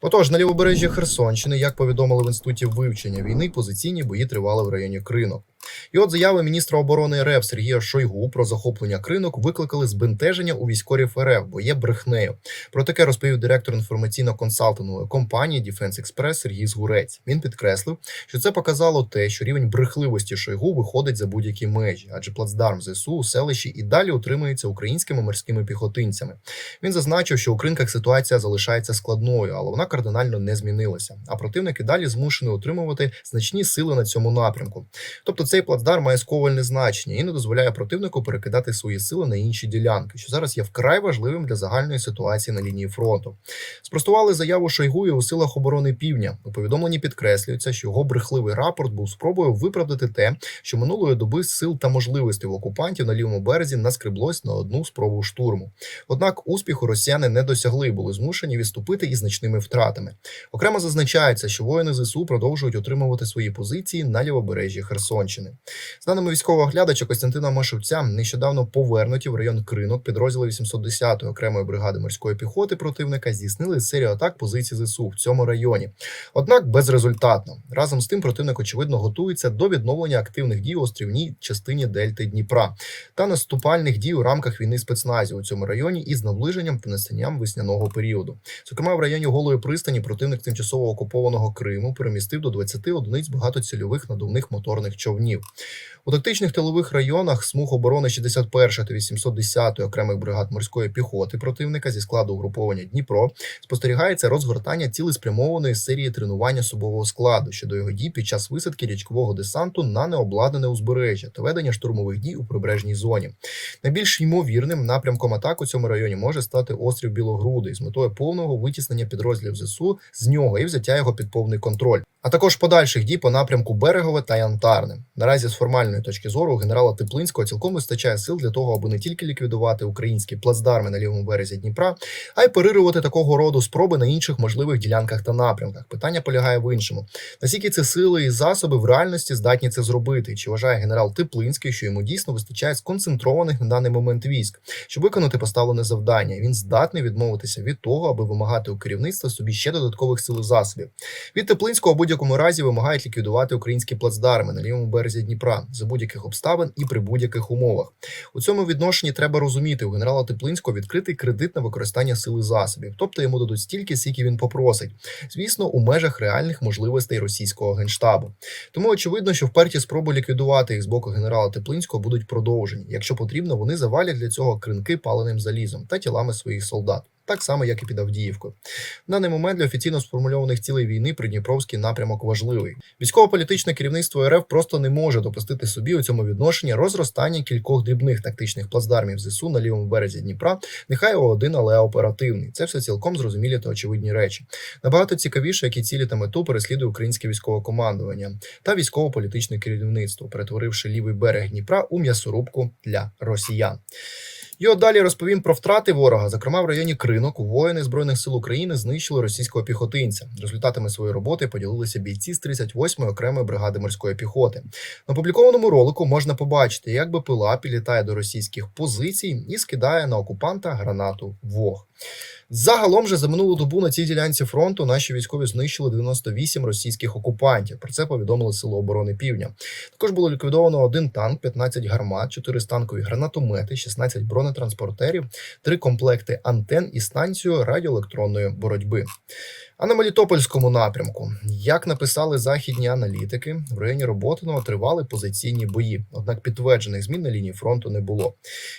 Отож, на лівобережжі Херсонщини, як повідомили в інституті вивчення війни, позиційні бої тривали в районі Кринок. І от заяви міністра оборони РФ Сергія Шойгу про захоплення кринок викликали збентеження у військовів РФ, бо є брехнею. Про таке розповів директор інформаційно-консалтингової компанії Defense Express Сергій Згурець. Він підкреслив, що це показало те, що рівень брехливості Шойгу виходить за будь-які межі, адже плацдарм ЗСУ у селищі і далі утримується українськими морськими піхотинцями. Він зазначив, що у кринках ситуація залишається складною, але вона кардинально не змінилася. А противник і далі змушений утримувати значні сили на цьому напрямку. Тобто цей плацдарм має сковальне значення і не дозволяє противнику перекидати свої сили на інші ділянки, що зараз є вкрай важливим для загальної ситуації на лінії фронту. Спростували заяву Шойгу і у силах оборони Півдня. У повідомленні підкреслюється, що його брехливий рапорт був спробою виправдати те, що минулої доби сил та можливостей в окупантів на лівому березі наскреблось на одну спробу штурму. Однак успіху росіяни не досягли, були змушені відступити із значними втратами. Окремо зазначається, що воїни ЗСУ продовжують отримувати свої позиції на лівобережжі Херсонщини. З даними військового оглядача Костянтина Машевця, нещодавно повернуті в район Кринок підрозділи 810-ї окремої бригади морської піхоти противника здійснили серію атак позицій ЗСУ в цьому районі. Однак безрезультатно. Разом з тим противник очевидно готується до відновлення активних дій у острівній частині Дельти Дніпра та наступальних дій у рамках війни спецназів у цьому районі із наближенням та настанням весняного періоду. Зокрема, в районі Голої пристані противник тимчасово окупованого Криму перемістив до 20 одиниць багатоцільових надувних моторних човнів. У тактичних тилових районах смуг оборони 61 та 810 окремих бригад морської піхоти противника зі складу угруповання Дніпро спостерігається розгортання цілеспрямованої серії тренувань особового складу щодо його дій під час висадки річкового десанту на необладнане узбережжя та ведення штурмових дій у прибережній зоні. Найбільш ймовірним напрямком атак у цьому районі може стати острів Білогрудий з метою повного витіснення підрозділів ЗСУ з нього і взяття його під повний контроль. А також подальших дій по напрямку Берегове та Янтарне. Наразі з формальної точки зору генерала Теплинського цілком вистачає сил для того, аби не тільки ліквідувати українські плацдарми на лівому березі Дніпра, а й парирувати такого роду спроби на інших можливих ділянках та напрямках. Питання полягає в іншому: наскільки ці сили і засоби в реальності здатні це зробити? Чи вважає генерал Теплинський, що йому дійсно вистачає сконцентрованих на даний момент військ, щоб виконати поставлене завдання? Він здатний відмовитися від того, аби вимагати у керівництва собі ще додаткових сил і засобів. Від Теплинського у будь-якому разі вимагають ліквідувати українські плацдарми на лівому березі Дніпра за будь-яких обставин і при будь-яких умовах. У цьому відношенні треба розуміти, у генерала Теплинського відкритий кредит на використання сили засобів, тобто йому дадуть стільки, скільки він попросить. Звісно, у межах реальних можливостей російського генштабу. Тому очевидно, що вперті спроби ліквідувати їх з боку генерала Теплинського будуть продовжені. Якщо потрібно, вони завалять для цього кринки паленим залізом та тілами своїх солдат. Так само, як і під Авдіївкою. В даний момент для офіційно сформульованих цілей війни придніпровський напрямок важливий. Військово-політичне керівництво РФ просто не може допустити собі у цьому відношенні розростання кількох дрібних тактичних плацдармів ЗСУ на лівому березі Дніпра. Нехай один, але оперативний. Це все цілком зрозумілі та очевидні речі. Набагато цікавіше, які цілі та мету переслідує українське військове командування та військово-політичне керівництво, перетворивши лівий берег Дніпра у м'ясорубку для росіян. От далі розповім про втрати ворога. Зокрема, в районі Кринок воїни збройних сил України знищили російського піхотинця. Результатами своєї роботи поділилися бійці з 38-ї окремої бригади морської піхоти. На опублікованому ролику можна побачити, як БПЛА підлітає до російських позицій і скидає на окупанта гранату вог. Загалом же за минулу добу на цій ділянці фронту наші військові знищили 98 російських окупантів. Про це повідомили Сили оборони Півдня. Також було ліквідовано один танк, 15 гармат, 4 станкові гранатомети, 16 бронетранспортерів, 3 комплекти антен і станцію радіоелектронної боротьби. А на Мелітопольському напрямку, як написали західні аналітики, в районі Роботиного тривали позиційні бої. Однак підтверджених змін на лінії фронту не було.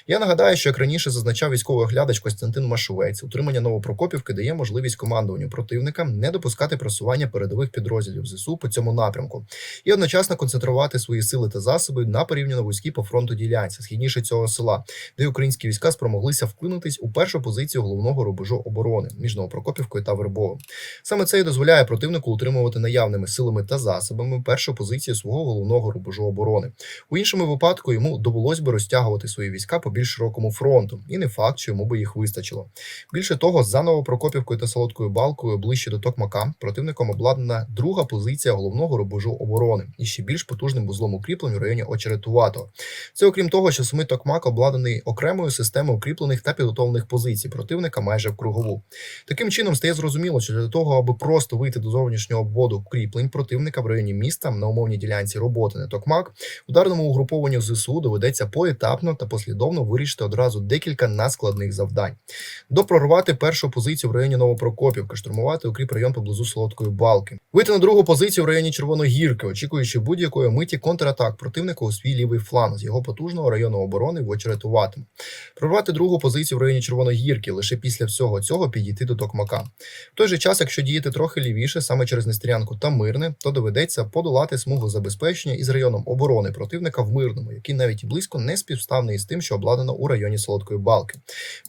Я нагадаю, що як раніше зазначав військовий оглядач Костянтин Машовець, утримання Новопрокопівки дає можливість командуванню противника не допускати просування передових підрозділів ЗСУ по цьому напрямку і одночасно концентрувати свої сили та засоби на порівняно вузькій по фронту ділянці, східніше цього села, де українські війська спромоглися вклинутись у першу позицію головного рубежу оборони між Новопрокопівкою та Вербовим. Саме це і дозволяє противнику утримувати наявними силами та засобами першу позицію свого головного рубежу оборони. У іншому випадку йому довелось би розтягувати свої війська по більш широкому фронту, і не факт, що йому би їх вистачило. Більше того, за Новопрокопівкою та Солодкою Балкою ближче до Токмака противником обладнана друга позиція головного рубежу оборони і ще більш потужним вузлом укріплень у районі Очеретуватого. Це окрім того, що самий Токмак обладнаний окремою системою укріплених та підготовлених позицій противника майже в кругову. Таким чином стає зрозуміло, що для того, аби просто вийти до зовнішнього обводу кріплень противника в районі міста на умовній ділянці роботи не токмак, ударному угрупованню ЗСУ доведеться поетапно та послідовно вирішити одразу декілька надскладних завдань. Допрорвати першу позицію в районі Новопрокопівка, штурмувати укріп район поблизу Солодкої балки, вийти на другу позицію в районі Червоногірки, очікуючи будь-якої миті контратак противника у свій лівий фланг з його потужного району оборони в очеретуватиму. Прорвати другу позицію в районі Червоногірки, лише після всього цього підійти до Токмака. В той же час, якщо діяти трохи лівіше, саме через Нестерянку та Мирне, то доведеться подолати смугу забезпечення із районом оборони противника в Мирному, який навіть і близько не співставний із тим, що обладнано у районі Солодкої балки.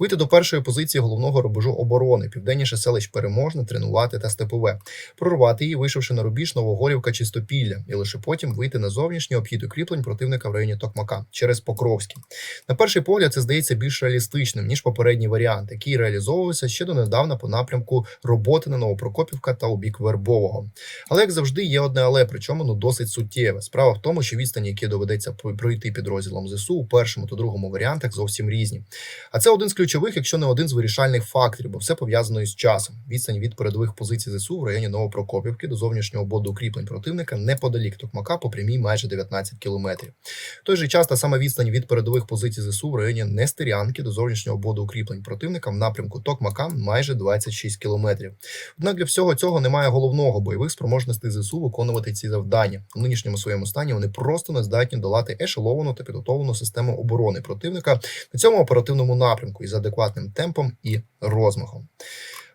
Вийти до першої позиції головного рубежу оборони, південніше селищ Переможне, Тренувати та Степове, прорвати її, вийшовши на рубіж Новогорівка Чистопілля, і лише потім вийти на зовнішній обхід укріплень противника в районі Токмака через Покровський. На перший погляд, це здається більш реалістичним ніж попередній варіант, який реалізовувався ще донедавна по напрямку роботи на Новопрокопівка та у бік Вербового. Але як завжди, є одне але, причому ну досить суттєве. Справа в тому, що відстані, які доведеться про- пройти підрозділом ЗСУ у першому та другому варіантах, зовсім різні. А це один з ключових, якщо не один з вирішальних факторів, бо все пов'язано із часом. Відстань від передових позицій ЗСУ в районі Новопрокопівки до зовнішнього боду укріплень противника неподалік Токмака по прямій майже 19 кілометрів. Той же час та сама відстань від передових позицій ЗСУ в районі Нестерянки до зовнішнього боду укріплень противника в напрямку Токмака майже 26 кілометрів. Однак для всього цього немає головного бойових спроможностей ЗСУ виконувати ці завдання. У нинішньому своєму стані вони просто не здатні долати ешеловану та підготовлену систему оборони противника на цьому оперативному напрямку із адекватним темпом і розмахом.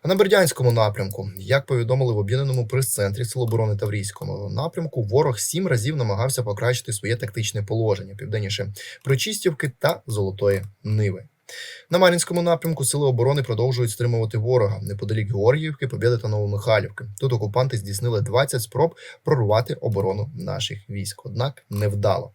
На Бердянському напрямку, як повідомили в об'єднаному прес-центрі Сил оборони Таврійському напрямку, ворог сім разів намагався покращити своє тактичне положення південніше Причистівки та Золотої Ниви. На Мар'їнському напрямку сили оборони продовжують стримувати ворога неподалік Георгіївки, Побєди та Новомихайлівки. Тут окупанти здійснили 20 спроб прорвати оборону наших військ, однак невдало.